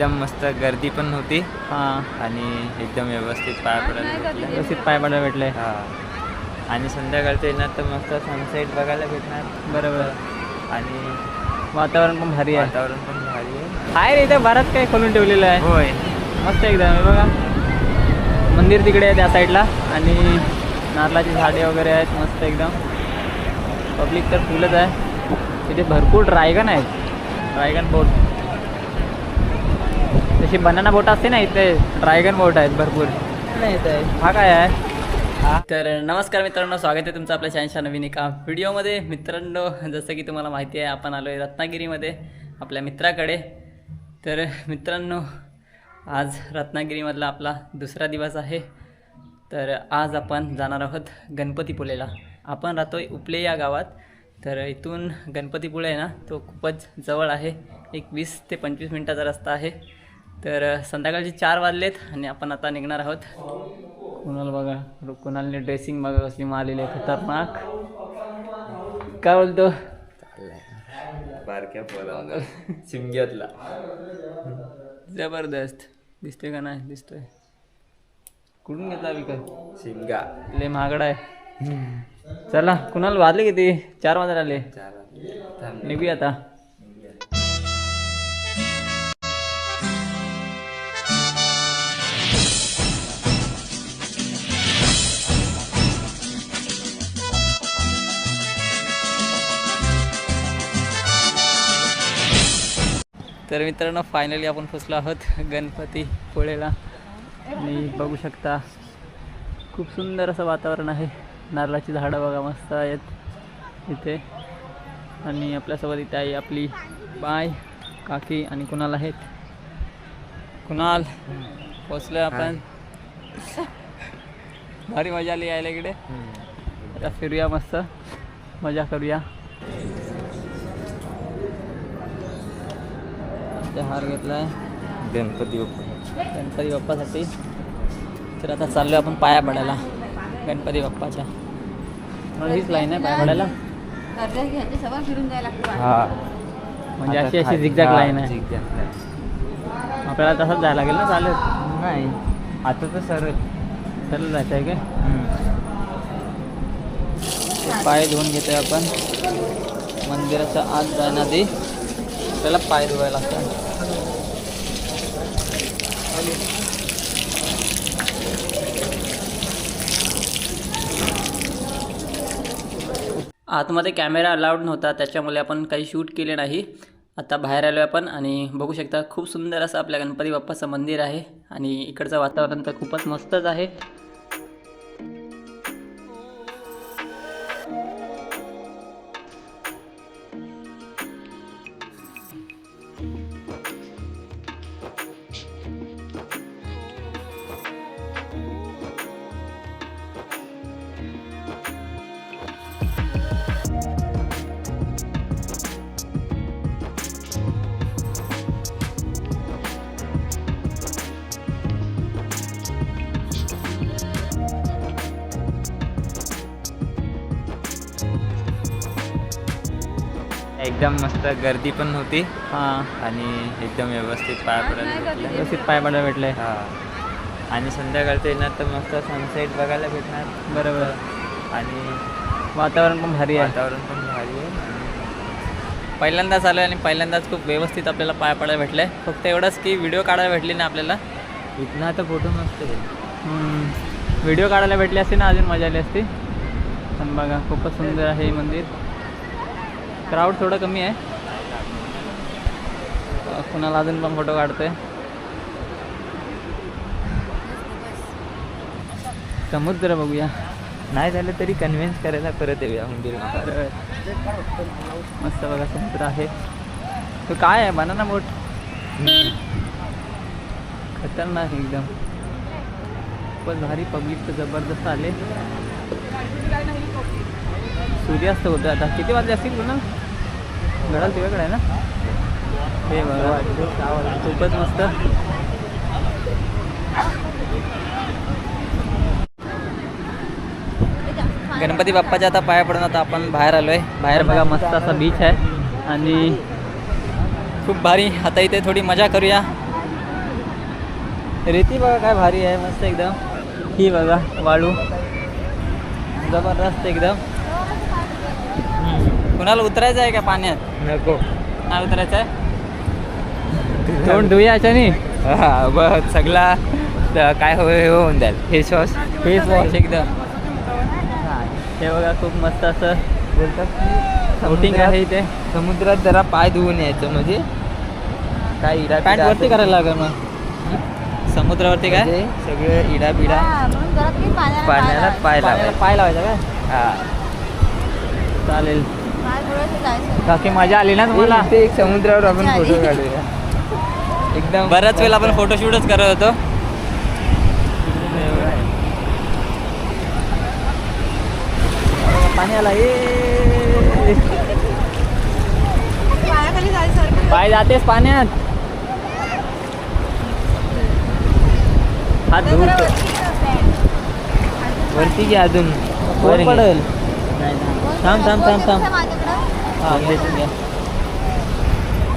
एकदम मस्त गर्दी पण नव्हती. हां. आणि एकदम व्यवस्थित पाय पडायला भेटलं. व्यवस्थित पाय पडायला भेटले. हा. आणि संध्याकाळचं येणार तर मस्त सनसेट बघायला भेटणार. बरोबर. आणि वातावरण पण भारी आहे. वातावरण पण भारी आहे. आहे रे इथे बराच काही खोलून ठेवलेलं आहे. होय. मस्त एकदम हे बघा. मंदिर तिकडे आहे त्या साईडला. आणि नारळाची झाडे वगैरे आहेत मस्त एकदम. पब्लिक तर फुलच आहे. तिथे भरपूर ड्रायगन आहेत. ड्रायगन बोट तशी बनाना बोट असते ना इथे ड्रायगन बोट आहेत भरपूर. नाही इथे हा काय आहे? तर नमस्कार मित्रांनो स्वागत आहे तुमचं आपल्या चॅनलच्या नवीन एका व्हिडिओमध्ये मित्रांनो जसं की तुम्हाला माहिती आहे आपण आलो आहे रत्नागिरीमध्ये आपल्या मित्राकडे. तर मित्रांनो आज रत्नागिरीमधला आपला दुसरा दिवस आहे. तर आज आपण जाणार आहोत गणपतीपुळेला. आपण राहतोय उपले या गावात. तर इथून गणपतीपुळे आहे ना तो खूपच जवळ आहे. एक वीस ते पंचवीस मिनटाचा रस्ता आहे. तर संध्याकाळचे चार वाजलेत आणि आपण आता निघणार आहोत. कुणाल बघा कुणालने ड्रेसिंग बघा कसली मारलेली आहे खतरनाक. काय बोलतो? बारक्या शिमग्यातला. जबरदस्त. दिसतोय का नाही? दिसतोय. कुठून घेतला विकत? शिमगा. लय महागडा आहे. चला कुणाल वाजले किती? चार वाजायला आले निघूया आता. तर मित्रांनो फायनली आपण पोचलो आहोत गणपती पुळेला. आणि बघू शकता खूप सुंदर असं वातावरण आहे. नारळाची झाडं बघा मस्त आहेत इथे. आणि आपल्यासोबत इथे आहे आपली बाय काकी आणि कुणाल आहेत? कुणाल पोचलोय आपण. भारी मजा आली यायला इकडे. आता फिरूया मस्त. मजा करूया. इथे हार घेतलाय. गणपती बाप्पा. गणपती बाप्पासाठी. तर आता चाललोय आपण पाया पडायला. गणपती बाप्पाच्या. मला हीच लाईन आहे पाया पडायला. हा. म्हणजे अशी अशी झिकझॅक लाईन आहे. आपल्याला तसंच जायला लागेल ना चालेल नाही. आता तर सरळ. चालेल जायचं आहे काय? ते पाय धुवून घेतोय आपण. मंदिराच्या आत जाण्याआधी. आपल्याला पाय धुवायला लागतात आतमध्ये कॅमेरा अलाउड नव्हता त्याच्यामुळे आपण काही शूट केले नाही. आता बाहेर आलो आपण आणि बघू शकता खूप सुंदर असं आपल्या गणपती बाप्पाचं मंदिर आहे आणि इकडचं वातावरण तर खूपच मस्तच आहे. एकदम मस्त गर्दी पण नव्हती हां. आणि एकदम व्यवस्थित पाय पडायला भेटलं. व्यवस्थित पाय पडायला भेटले. हा. आणि संध्याकाळचं येणार तर मस्त सनसेट बघायला भेटणार. बरोबर. आणि वातावरण पण भारी आहे. वातावरण पण भारी आहे. पहिल्यांदाच आलो आणि पहिल्यांदाच खूप व्यवस्थित आपल्याला पाय पडायला भेटले. फक्त एवढंच की व्हिडिओ काढायला भेटली ना आपल्याला. इथनं आता फोटो मस्त आहे. व्हिडिओ काढायला भेटली असती ना अजून मजा आली असती. पण बघा खूपच सुंदर आहे हे मंदिर. क्राऊड थोडं कमी आहे. कुणाला अजून पण फोटो काढतोय. समुद्र बघूया. नाही झालं तरी कन्व्हिन्स करायला परत येऊया मंदिरात तर मस्त बघा समुद्र आहे. तो काय आहे? बनाना बोट खतरनाक एकदम. खूपच भारी पब्लिक तर जबरदस्त आले. सूर्यास्त होतो आता किती वाजले असतील पूर्ण? घडाल तुझ्याकडे आहे ना? हे बघा. खूपच मस्त. गणपती बाप्पाच्या आता पाया पडून आता आपण बाहेर आलो आहे बाहेर बघा मस्त असा बीच आहे. आणि खूप भारी. आता इथे थोडी मजा करूया. रेती बघा काय भारी आहे. मस्त एकदम. ही बघा वाळू. जबरदस्त एकदम. कुणाला उतरायचं आहे का पाण्यात? नको. नाही उतरायचं आहे? तोंड धुया याच्यानी. हा बघ सगळा. त- काय हो हे होऊन जाईल. फेस वॉश फेस वॉश एकदम. हे बघा खूप मस्त असं बोलतात की बोटिंग आहे इथे. समुद्रात जरा पाय धुवून यायचं म्हणजे काय इडा पॅन्ट वरती करायला लागेल मग. समुद्रावरती काय? म्हणजे सगळं इडा बिडा पाण्याला पाय लावायचा. पाय लावायचा काय हा. चालेल. बाकी मजा आली ना तुम्हाला इथे एक समुद्रावर आपण. फोटो काढूया एकदम बऱ्याच वेळेला आपण फोटोशूटच करत होतो पाणी आला ए पाय जातेस पाण्यात हात वरती कर पॅन्ट. वरती घे अजून वर. पडेल. थांब, थांब, थांब, थांब. हा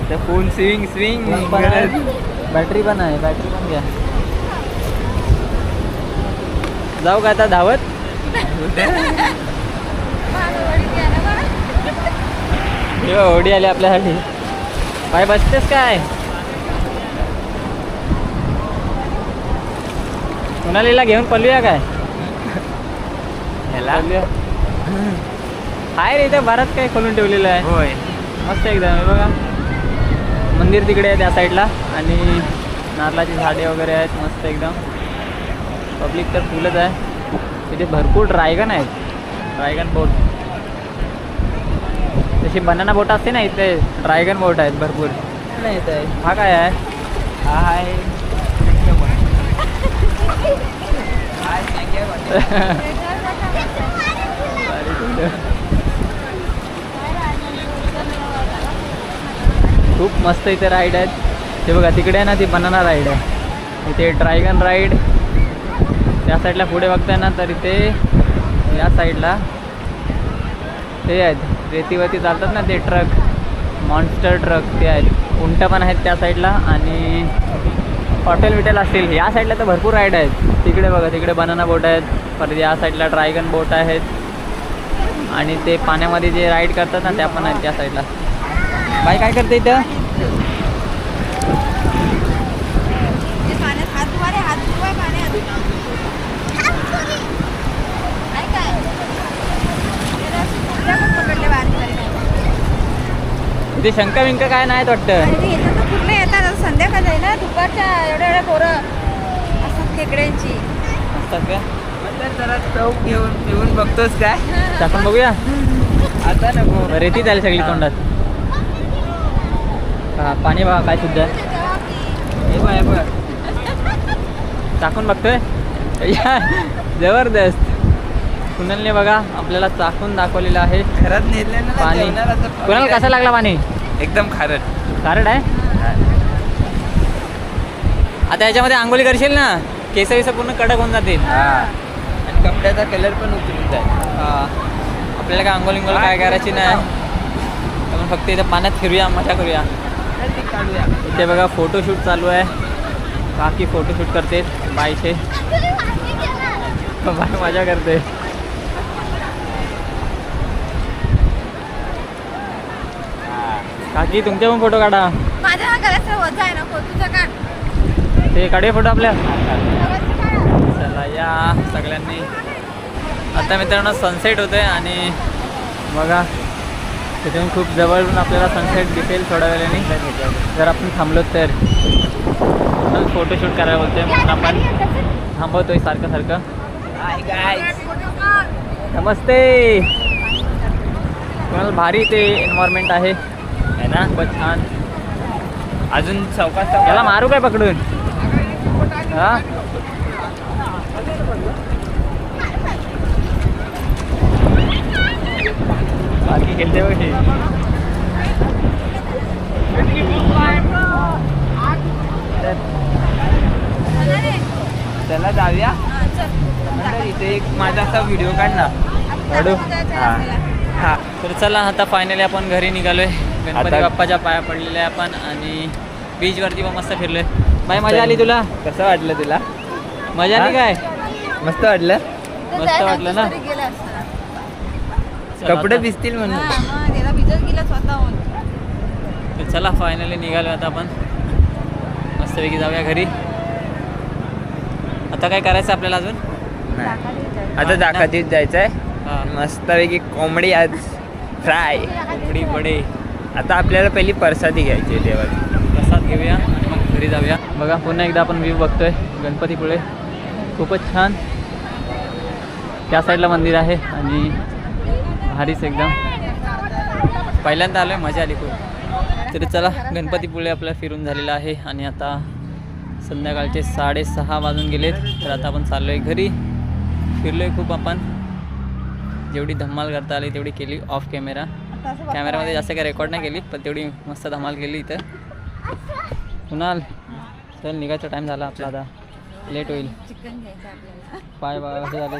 तर फुल स्विंग स्विंग बॅटरी पण आहे. बॅटरी पण घ्या. जाऊ का आता धावत? होडी आली आपल्यासाठी. पाय बसतेस काय? कुणालीला घेऊन पळूया काय? ह्याला. आहे रे इथे बरंच काही खोलून ठेवलेलं आहे. होय. मस्त एकदम. बघा. मंदिर तिकडे आहे त्या साईडला आणि नारळाची झाडे वगैरे आहेत मस्त एकदम. पब्लिक तर फुलच आहे. तिथे भरपूर ड्रायगन आहेत. ड्रायगन बोट जशी बनाना बोट असते ना इथे ड्रायगन बोट आहेत भरपूर. नाही आहे हा काय आहे? हा आहे हाय, thank you. खूप मस्त इथे राईड आहेत. ते बघा तिकडे आहे ना ती बनाना राईड आहे. इथे ड्रॅगन राईड त्या साईडला पुढे बघताय ना तर इथे या साईडला ते आहेत. रेतीवरती चालतात ना ते ट्रक मॉन्स्टर ट्रक ते आहेत. उंट पण आहेत त्या साईडला आणि हॉटेल विटेल असतील. या साईडला तर भरपूर राईड आहेत. तिकडे बघा तिकडे बनाना बोट आहेत. परत या साईडला ड्रॅगन बोट आहेत. आणि ते पाण्यामध्ये जे राईड करतात ना त्या पण आहेत त्या साईडला बाई काय करते इथं ते पाण्यात हात धुवा रे, हात धुवा पाण्यात. काय काय? ते शंका विंका काय नाहीत वाटतं? अरे ते येतात. संध्याकाळ आहे ना. दुपारच्या एवढ्या एवढ्या पोरं. असतात खेकड्यांची. असतात का? जरा चौक घेऊन पिऊन बघतोस काय? टाकून बघूया. आता नको. रेती झाली सगळी तोंडात. हा पाणी बघा काय शुद्ध आहे. हे बघ, हे बघ. टाकून बघतोय. या जबरदस्त. कुणालने बघा आपल्याला चाकून दाखवलेलं आहे. घरात नेलं ना पाणी. कुणाला कसं लागला पाणी? एकदम खारट. कारड आहे? आता याच्यामध्ये आंघोळी करशील ना केस विस पूर्ण कडक होऊन जातील. हा. आणि कपड्याचा कलर पण उतरून जाईल. हा. आपल्याला काय आंघोळ इंघोळ काय करायची नाही. आपण फक्त इथं पाण्यात फिरूया मजा करूया. ते इथे बघा फोटोशूट चालू आहे. काकी फोटोशूट करते बायचे बाय मजा करते. काकी तुमचे पण फोटो काढा. काढ. ते काढूया फोटो आपल्या. काढ. चला या सगळ्यांनी. आता मित्रांनो सनसेट होतोय आणि बघा. तिथून खूप जवळून आपल्याला सनसेट दिसेल थोड्या वेळाने जर आपण थांबलो तर. फोटोशूट करायला बोलतोय म्हणून आपण थांबवतोय सारखं सारखं. नमस्ते. कोणाला भारी ते एन्व्हायरमेंट आहे. है ना? खूपच छान. अजून चौकात याला मारू काय पकडून? हा? बाकी खेळते बघ हे. त्याला जाऊया. हा, इथे एक माझा असा व्हिडिओ काढ ना काढू? हा. हा. तर चला आता फायनली आपण घरी निघालोय. गणपती बाप्पाच्या पाया पडलेले आहे आपण आणि बीचवरती पण मस्त फिरलोय. बाई मजा आली तुला? कसं वाटलं तुला? मजा आली काय? मस्त वाटलं? मस्त वाटलं ना? कपडे आता. भिजतील म्हणून. हा, मग त्याला भिजत गेला स्वतःहून. तर चला फायनली निघालो आता आपण. मस्तपैकी जाऊया घरी. आता काय करायचं आपल्याला अजून? नाही. आता दाखातीत जायचं आहे हा. मस्तपैकी कोंबडी आज फ्राय. कोंबडी वडे. आता आपल्याला पहिली परसादी घ्यायची आहे देवाची प्रसाद घेऊया आणि मग घरी जाऊया. बघा पुन्हा एकदा आपण व्ह्यू बघतोय. गणपतीपुळे. खूपच छान. त्या साईडला मंदिर आहे आणि भारीच एकदम. पहिल्यांदा आलोय मजा आली खूप. तरी चला गणपतीपुळे आपल्याला फिरून झालेलं आहे आणि आता संध्याकाळचे साडेसहा वाजून गेलेत तर आता आपण चाललोय घरी. फिरलोय खूप आपण. जेवढी धमाल करता आली तेवढी केली ऑफ कॅमेरा कॅमेरामध्ये जास्त काही रेकॉर्ड नाही केली पण तेवढी मस्त धमाल केली इथं. कुणाल? चल निघायचा टाईम झाला आपला आता. लेट होईल. पाय कसे झाले